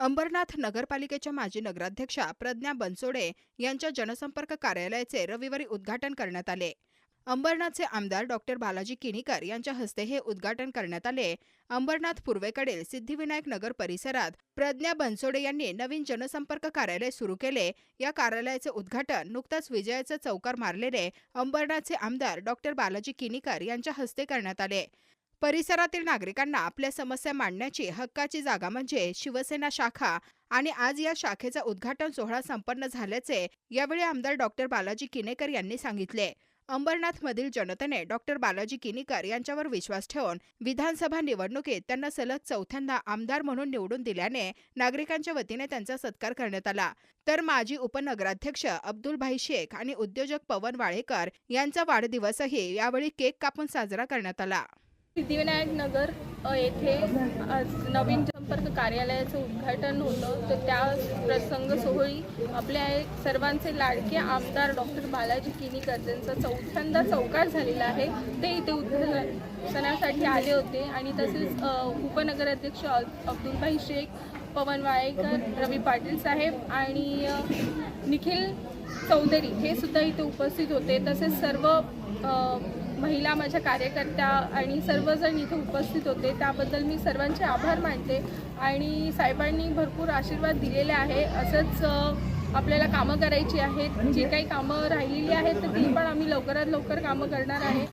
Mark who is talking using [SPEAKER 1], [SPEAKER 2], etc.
[SPEAKER 1] अंबरनाथ नगरपालिकेच्या माजी नगराध्यक्षा प्रज्ञा बनसोडे यांच्या जनसंपर्क कार्यालयाचे रविवारी उद्घाटन करण्यात आले. अंबरनाथचे आमदार डॉक्टर बालाजी किनीकर यांच्या हस्ते हे उद्घाटन करण्यात आले. अंबरनाथ पूर्वेकडील सिद्धिविनायक नगर परिसरात प्रज्ञा बनसोडे यांनी नवीन जनसंपर्क कार्यालय सुरू केले. या कार्यालयाचे उद्घाटन नुकताच विजयाचं चौकार मारलेले अंबरनाथचे आमदार डॉक्टर बालाजी किनीकर यांच्या हस्ते करण्यात आले. परिसरातील नागरिकांना आपल्या समस्या मांडण्याची हक्काची जागा म्हणजे शिवसेना शाखा आणि आज या शाखेचा उद्घाटन सोहळा संपन्न झाल्याचे यावेळी आमदार डॉक्टर बालाजी किनेकर यांनी सांगितले. अंबरनाथमधील जनतेने डॉक्टर बालाजी किनीकर यांच्यावर विश्वास ठेवून विधानसभा निवडणुकीत त्यांना सलग चौथ्यांदा आमदार म्हणून निवडून दिल्याने नागरिकांच्या वतीने त्यांचा सत्कार करण्यात आला. तर माजी उपनगराध्यक्ष अब्दुलभाई शेख आणि उद्योजक पवन वाळेकर यांचा वाढदिवसही यावेळी केक कापून साजरा करण्यात आला.
[SPEAKER 2] सिद्धिविनायक नगर येथे आज नवीन संपर्क कार्यालयाचं उद्घाटन होतं. तर त्या प्रसंग सोहळी आपल्या सर्वांचे लाडके आमदार डॉक्टर बालाजी किनीकर ज्यांचा चौथ्यांदा चौकार झालेला आहे. ते इथे उद्घाटनासाठी आले होते. आणि तसेच उपनगराध्यक्ष अब्दुलभाई शेख पवन वाळेकर रवी पाटील साहेब आणि निखिल चौधरी हे सुद्धा इथे उपस्थित होते. तसेच सर्व महिला माझ्या कार्यकर्त्या आणि सर्वजण इथे उपस्थित होते. त्याबद्दल मी सर्वांचे आभार मानते आणि साहेबांनी भरपूर आशीर्वाद दिलेले आहे. असंच आपल्याला कामं करायची आहेत. जे काही कामं राहिलेली आहेत तर ती पण आम्ही लवकरात लवकर कामं करणार आहे.